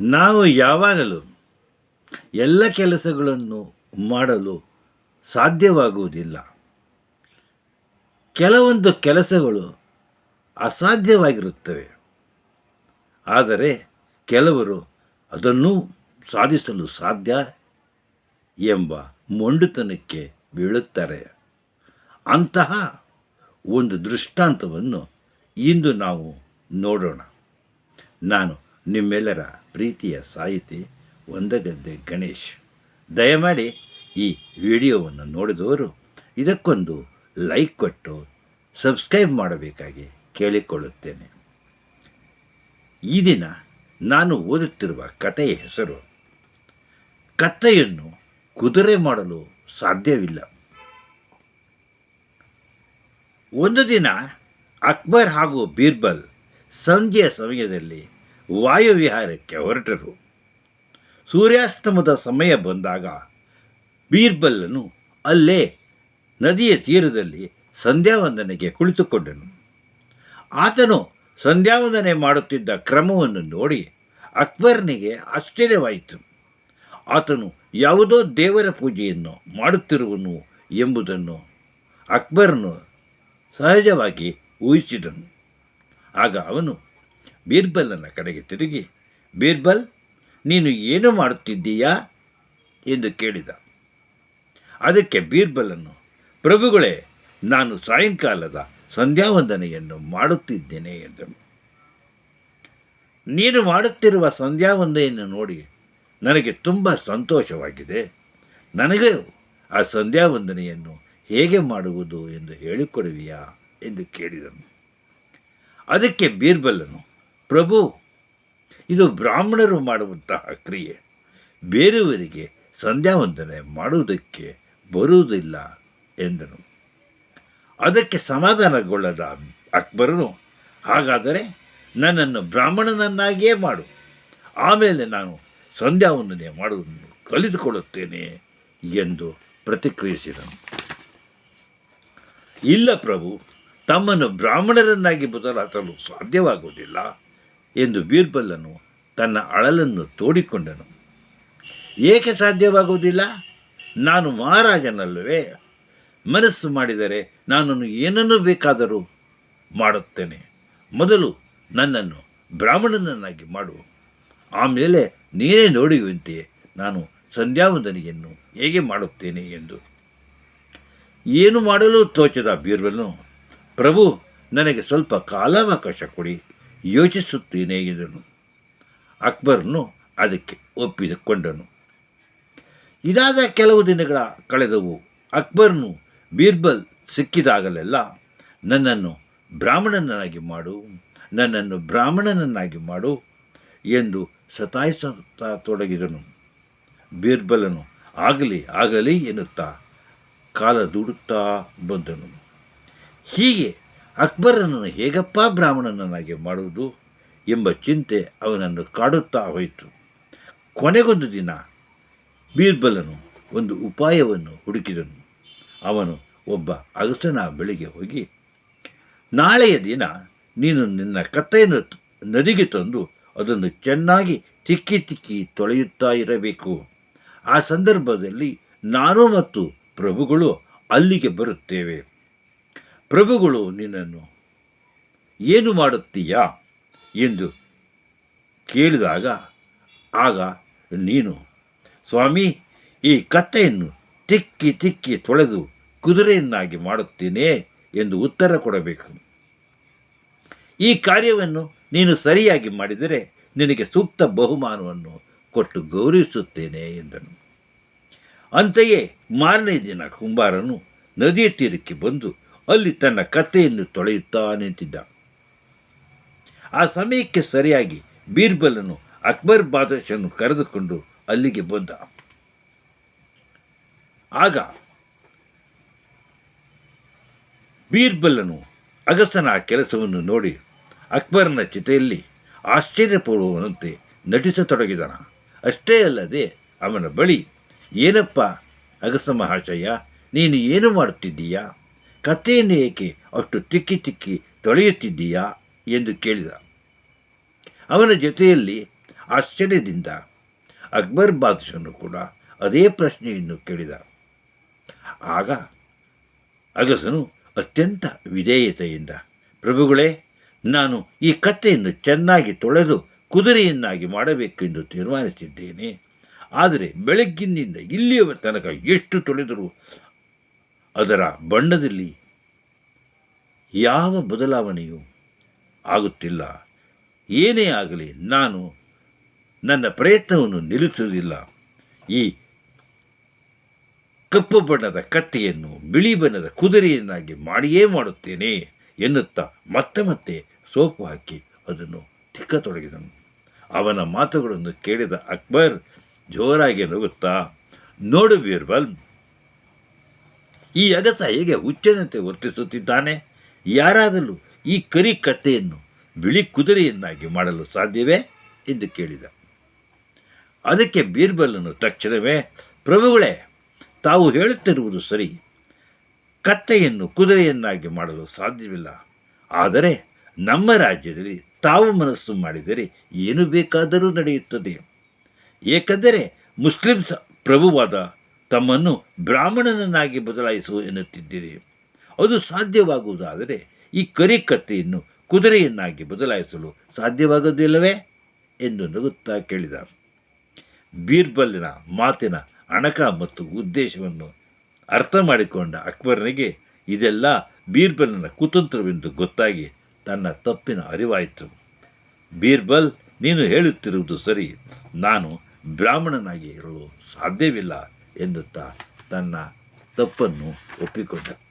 ನಾವು ಯಾವಾಗಲೂ ಎಲ್ಲ ಕೆಲಸಗಳನ್ನು ಮಾಡಲು ಸಾಧ್ಯವಾಗುವುದಿಲ್ಲ. ಕೆಲವೊಂದು ಕೆಲಸಗಳು ಅಸಾಧ್ಯವಾಗಿರುತ್ತವೆ. ಆದರೆ ಕೆಲವರು ಅದನ್ನು ಸಾಧಿಸಲು ಸಾಧ್ಯ ಎಂಬ ಮೊಂಡುತನಕ್ಕೆ ಬೀಳುತ್ತಾರೆ. ಅಂತಹ ಒಂದು ದೃಷ್ಟಾಂತವನ್ನು ಇಂದು ನಾವು ನೋಡೋಣ. ನಾನು ನಿಮ್ಮೆಲ್ಲರ ಪ್ರೀತಿಯ ಸಾಹಿತಿ ಒಂದಗದ್ದೆ ಗಣೇಶ್. ದಯಮಾಡಿ ಈ ವಿಡಿಯೋವನ್ನು ನೋಡಿದವರು ಇದಕ್ಕೊಂದು ಲೈಕ್ ಕೊಟ್ಟು ಸಬ್ಸ್ಕ್ರೈಬ್ ಮಾಡಬೇಕಾಗಿ ಕೇಳಿಕೊಳ್ಳುತ್ತೇನೆ. ಈ ದಿನ ನಾನು ಓದುತ್ತಿರುವ ಕಥೆಯ ಹೆಸರು, ಕತ್ತೆಯನ್ನು ಕುದುರೆ ಮಾಡಲು ಸಾಧ್ಯವಿಲ್ಲ. ಒಂದು ದಿನ ಅಕ್ಬರ್ ಹಾಗೂ ಬೀರ್ಬಲ್ ಸಂಜೆಯ ಸಮಯದಲ್ಲಿ ವಾಯುವಿಹಾರಕ್ಕೆ ಹೊರಟರು. ಸೂರ್ಯಾಸ್ತಮದ ಸಮಯ ಬಂದಾಗ ಬೀರ್ಬಲ್ಲನು ಅಲ್ಲೇ ನದಿಯ ತೀರದಲ್ಲಿ ಸಂಧ್ಯಾವಂದನೆಗೆ ಕುಳಿತುಕೊಂಡನು. ಆತನು ಸಂಧ್ಯಾವಂದನೆ ಮಾಡುತ್ತಿದ್ದ ಕ್ರಮವನ್ನು ನೋಡಿ ಅಕ್ಬರ್ನಿಗೆ ಆಶ್ಚರ್ಯವಾಯಿತು. ಆತನು ಯಾವುದೋ ದೇವರ ಪೂಜೆಯನ್ನು ಮಾಡುತ್ತಿರುವನು ಎಂಬುದನ್ನು ಅಕ್ಬರ್ನು ಸಹಜವಾಗಿ ಊಹಿಸಿದನು. ಆಗ ಅವನು ಬೀರ್ಬಲನ ಕಡೆಗೆ ತಿರುಗಿ, ಬೀರ್ಬಲ್, ನೀನು ಏನು ಮಾಡುತ್ತಿದ್ದೀಯಾ? ಎಂದು ಕೇಳಿದ. ಅದಕ್ಕೆ ಬೀರ್ಬಲನ್ನು ಪ್ರಭುಗಳೇ, ನಾನು ಸಾಯಂಕಾಲದ ಸಂಧ್ಯಾವಂದನೆಯನ್ನು ಮಾಡುತ್ತಿದ್ದೇನೆ ಎಂದನು. ನೀನು ಮಾಡುತ್ತಿರುವ ಸಂಧ್ಯಾವಂದನೆಯನ್ನು ನೋಡಿ ನನಗೆ ತುಂಬ ಸಂತೋಷವಾಗಿದೆ. ನನಗೆ ಆ ಸಂಧ್ಯಾವಂದನೆಯನ್ನು ಹೇಗೆ ಮಾಡುವುದು ಎಂದು ಹೇಳಿಕೊಡುವಿಯಾ? ಎಂದು ಕೇಳಿದನು. ಅದಕ್ಕೆ ಬೀರ್ಬಲನು ಪ್ರಭು, ಇದು ಬ್ರಾಹ್ಮಣರು ಮಾಡುವಂತಹ ಕ್ರಿಯೆ. ಬೇರೆಯವರಿಗೆ ಸಂಧ್ಯಾವಂದನೆ ಮಾಡುವುದಕ್ಕೆ ಬರುವುದಿಲ್ಲ ಎಂದನು. ಅದಕ್ಕೆ ಸಮಾಧಾನಗೊಳ್ಳದ ಅಕ್ಬರನು, ಹಾಗಾದರೆ ನನ್ನನ್ನು ಬ್ರಾಹ್ಮಣನನ್ನಾಗಿಯೇ ಮಾಡು. ಆಮೇಲೆ ನಾನು ಸಂಧ್ಯಾವಂದನೆ ಮಾಡುವುದನ್ನು ಕಲಿತುಕೊಳ್ಳುತ್ತೇನೆ ಎಂದು ಪ್ರತಿಕ್ರಿಯಿಸಿದನು. ಇಲ್ಲ ಪ್ರಭು, ತಮ್ಮನ್ನು ಬ್ರಾಹ್ಮಣರನ್ನಾಗಿ ಬದಲಾಯಿಸಲು ಸಾಧ್ಯವಾಗುವುದಿಲ್ಲ. ಎಂದು ಬೀರ್ಬಲ್ಲನು ತನ್ನ ಅಳಲನ್ನು ತೋಡಿಕೊಂಡನು. ಏಕೆ ಸಾಧ್ಯವಾಗುವುದಿಲ್ಲ? ನಾನು ಮಹಾರಾಜನಲ್ಲವೇ? ಮನಸ್ಸು ಮಾಡಿದರೆ ನಾನು ಏನನ್ನು ಬೇಕಾದರೂ ಮಾಡುತ್ತೇನೆ. ಮೊದಲು ನನ್ನನ್ನು ಬ್ರಾಹ್ಮಣನನ್ನಾಗಿ ಮಾಡು. ಆಮೇಲೆ ನೀನೇ ನೋಡಿಯುವಂತೆ ನಾನು ಸಂಧ್ಯಾವಂದನೆಯನ್ನು ಹೇಗೆ ಮಾಡುತ್ತೇನೆ ಎಂದು. ಏನು ಮಾಡಲು ತೋಚದ ಬೀರ್ಬಲ್ನು ಪ್ರಭು, ನನಗೆ ಸ್ವಲ್ಪ ಕಾಲಾವಕಾಶ ಕೊಡಿ. ಯೋಚಿಸುತ್ತೇನೆ ಎಂದನು. ಅಕ್ಬರ್ನು ಅದಕ್ಕೆ ಒಪ್ಪಿಕೊಂಡನು ಇದಾದ ಕೆಲವು ದಿನಗಳ ಕಳೆದವು. ಅಕ್ಬರ್ನು ಬೀರ್ಬಲ್ ಸಿಕ್ಕಿದಾಗಲೆಲ್ಲ ನನ್ನನ್ನು ಬ್ರಾಹ್ಮಣನನ್ನಾಗಿ ಮಾಡು, ನನ್ನನ್ನು ಬ್ರಾಹ್ಮಣನನ್ನಾಗಿ ಮಾಡು ಎಂದು ಸತಾಯಿಸುತ್ತಾ ತೊಡಗಿದನು. ಬೀರ್ಬಲನು ಆಗಲಿ ಆಗಲಿ ಎನ್ನುತ್ತಾ ಕಾಲ ದೂಡುತ್ತಾ ಬಂದನು. ಹೀಗೆ ಅಕ್ಬರನನ್ನು ಹೇಗಪ್ಪ ಬ್ರಾಹ್ಮಣನನ್ನಾಗಿ ಮಾಡುವುದು ಎಂಬ ಚಿಂತೆ ಅವನನ್ನು ಕಾಡುತ್ತಾ ಹೋಯಿತು. ಕೊನೆಗೊಂದು ದಿನ ಬೀರ್ಬಲನು ಒಂದು ಉಪಾಯವನ್ನು ಹುಡುಕಿದನು. ಅವನು ಒಬ್ಬ ಅಗಸನ ಬಳಿಗೆ ಹೋಗಿ, ನಾಳೆಯ ದಿನ ನೀನು ನಿನ್ನ ಕತ್ತೆಯನ್ನು ನದಿಗೆ ತಂದು ಅದನ್ನು ಚೆನ್ನಾಗಿ ತಿಕ್ಕಿ ತಿಕ್ಕಿ ತೊಳೆಯುತ್ತಾ ಇರಬೇಕು. ಆ ಸಂದರ್ಭದಲ್ಲಿ ನಾನು ಮತ್ತು ಪ್ರಭುಗಳು ಅಲ್ಲಿಗೆ ಬರುತ್ತೇವೆ. ಪ್ರಭುಗಳು ನಿನ್ನನ್ನು ಏನು ಮಾಡುತ್ತೀಯಾ ಎಂದು ಕೇಳಿದಾಗ, ಆಗ ನೀನು, ಸ್ವಾಮಿ, ಈ ಕತ್ತೆಯನ್ನು ತಿಕ್ಕಿ ತಿಕ್ಕಿ ತೊಳೆದು ಕುದುರೆಯನ್ನಾಗಿ ಮಾಡುತ್ತೇನೆ ಎಂದು ಉತ್ತರ ಕೊಡಬೇಕು. ಈ ಕಾರ್ಯವನ್ನು ನೀನು ಸರಿಯಾಗಿ ಮಾಡಿದರೆ ನಿನಗೆ ಸೂಕ್ತ ಬಹುಮಾನವನ್ನು ಕೊಟ್ಟು ಗೌರವಿಸುತ್ತೇನೆ ಎಂದನು. ಅಂತೆಯೇ ಮಾರನೇ ದಿನ ಕುಂಬಾರನು ನದಿಯ ತೀರಕ್ಕೆ ಬಂದು ಅಲ್ಲಿ ತನ್ನ ಕತೆಯನ್ನು ತೊಳೆಯುತ್ತಾ ನಿಂತಿದ್ದ ಆ ಸಮಯಕ್ಕೆ ಸರಿಯಾಗಿ ಬೀರ್ಬಲನು ಅಕ್ಬರ್ ಬಾದಶನ್ನು ಕರೆದುಕೊಂಡು ಅಲ್ಲಿಗೆ ಬಂದ. ಆಗ ಬೀರ್ಬಲನು ಅಗಸನ ಆ ಕೆಲಸವನ್ನು ನೋಡಿ ಅಕ್ಬರನ ಚಿತೆಯಲ್ಲಿ ಆಶ್ಚರ್ಯಪೂರ್ವನಂತೆ ನಟಿಸತೊಡಗಿದನ. ಅಷ್ಟೇ ಅಲ್ಲದೆ ಅವನ ಬಳಿ, ಏನಪ್ಪ ಅಗಸ ಮಹಾಶಯ, ನೀನು ಏನು ಮಾಡುತ್ತಿದ್ದೀಯಾ? ಕಥೆಯನ್ನು ಏಕೆ ಅಷ್ಟು ತಿಕ್ಕಿ ತಿಕ್ಕಿ ತೊಳೆಯುತ್ತಿದ್ದೀಯಾ ಎಂದು ಕೇಳಿದ. ಅವನ ಜೊತೆಯಲ್ಲಿ ಆಶ್ಚರ್ಯದಿಂದ ಅಕ್ಬರ್ ಬಾದಶನು ಕೂಡ ಅದೇ ಪ್ರಶ್ನೆಯನ್ನು ಕೇಳಿದ. ಆಗ ಅಗಸನು ಅತ್ಯಂತ ವಿಧೇಯತೆಯಿಂದ, ಪ್ರಭುಗಳೇ, ನಾನು ಈ ಕತ್ತೆಯನ್ನು ಚೆನ್ನಾಗಿ ತೊಳೆದು ಕುದುರೆಯನ್ನಾಗಿ ಮಾಡಬೇಕೆಂದು ತೀರ್ಮಾನಿಸಿದ್ದೇನೆ. ಆದರೆ ಬೆಳಗ್ಗಿನಿಂದ ಇಲ್ಲಿಯವರ ತನಕ ಎಷ್ಟು ತೊಳೆದರೂ ಅದರ ಬಣ್ಣದಲ್ಲಿ ಯಾವ ಬದಲಾವಣೆಯೂ ಆಗುತ್ತಿಲ್ಲ. ಏನೇ ಆಗಲಿ, ನಾನು ನನ್ನ ಪ್ರಯತ್ನವನ್ನು ನಿಲ್ಲಿಸುವುದಿಲ್ಲ. ಈ ಕಪ್ಪು ಬಣ್ಣದ ಕತ್ತೆಯನ್ನು ಬಿಳಿ ಬಣ್ಣದ ಕುದುರೆಯನ್ನಾಗಿ ಮಾಡಿಯೇ ಮಾಡುತ್ತೇನೆ ಎನ್ನುತ್ತಾ ಮತ್ತೆ ಮತ್ತೆ ಸೋಪು ಹಾಕಿ ಅದನ್ನು ತಿಕ್ಕತೊಡಗಿದನು. ಅವನ ಮಾತುಗಳನ್ನು ಕೇಳಿದ ಅಕ್ಬರ್ ಜೋರಾಗಿ ನಗುತ್ತಾ, ನೋಡು ಬೀರ್ಬಲ್ ಈ ಅಗಸ ಹೇಗೆ ಹುಚ್ಚನಂತೆ ವರ್ತಿಸುತ್ತಿದ್ದಾನೆ? ಯಾರಾದರೂ ಈ ಕರಿ ಕಥೆಯನ್ನು ಬಿಳಿ ಕುದುರೆಯನ್ನಾಗಿ ಮಾಡಲು ಸಾಧ್ಯವೇ? ಎಂದು ಕೇಳಿದ. ಅದಕ್ಕೆ ಬೀರ್ಬಲನು ತಕ್ಷಣವೇ, ಪ್ರಭುಗಳೇ, ತಾವು ಹೇಳುತ್ತಿರುವುದು ಸರಿ. ಕತ್ತೆಯನ್ನು ಕುದುರೆಯನ್ನಾಗಿ ಮಾಡಲು ಸಾಧ್ಯವಿಲ್ಲ. ಆದರೆ ನಮ್ಮ ರಾಜ್ಯದಲ್ಲಿ ತಾವು ಮನಸ್ಸು ಮಾಡಿದರೆ ಏನು ಬೇಕಾದರೂ ನಡೆಯುತ್ತದೆ. ಏಕೆಂದರೆ ಮುಸ್ಲಿಂ ಪ್ರಭುವಾದ ತಮ್ಮನ್ನು ಬ್ರಾಹ್ಮಣನನ್ನಾಗಿ ಬದಲಾಯಿಸು ಎನ್ನುತ್ತಿದ್ದೀರಿ. ಅದು ಸಾಧ್ಯವಾಗುವುದಾದರೆ ಈ ಕರಿಕತ್ತೆಯನ್ನು ಕುದುರೆಯನ್ನಾಗಿ ಬದಲಾಯಿಸಲು ಸಾಧ್ಯವಾಗುವುದಿಲ್ಲವೇ? ಎಂದು ನಗುತ್ತಾ ಕೇಳಿದ. ಬೀರ್ಬಲ್ಲಿನ ಮಾತಿನ ಅಣಕ ಮತ್ತು ಉದ್ದೇಶವನ್ನು ಅರ್ಥ ಮಾಡಿಕೊಂಡ ಅಕ್ಬರನಿಗೆ ಇದೆಲ್ಲ ಬೀರ್ಬಲ್ನ ಕುತಂತ್ರವೆಂದು ಗೊತ್ತಾಗಿ ತನ್ನ ತಪ್ಪಿನ ಅರಿವಾಯಿತು. ಬೀರ್ಬಲ್, ನೀನು ಹೇಳುತ್ತಿರುವುದು ಸರಿ. ನಾನು ಬ್ರಾಹ್ಮಣನಾಗಿ ಇರಲು ಸಾಧ್ಯವಿಲ್ಲ. ಎನ್ನುತ್ತಾ ತನ್ನ ತಪ್ಪನ್ನು ಒಪ್ಪಿಕೊಂಡ.